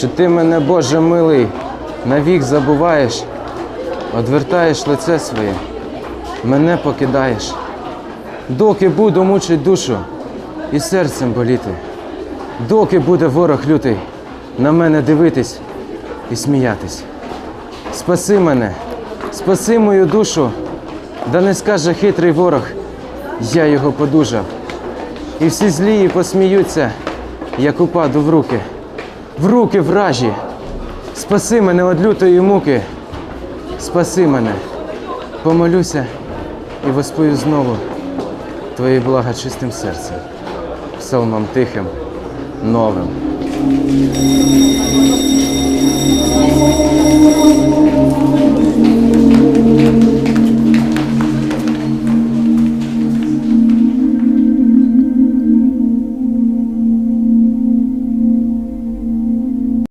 Чи ти мене, Боже милий, навік забуваєш, одвертаєш лице своє, мене покидаєш, доки буду мучить душу і серцем боліти, доки буде ворог лютий на мене дивитись і сміятись. Спаси мене, спаси мою душу, да не скаже хитрий ворог, я його подужав. І всі злії посміються, як упаду в руки, в руки вражі. Спаси мене від лютої муки, спаси мене, помолюся і воспою знову твої блага чистим серцем, псалмом тихим, новим.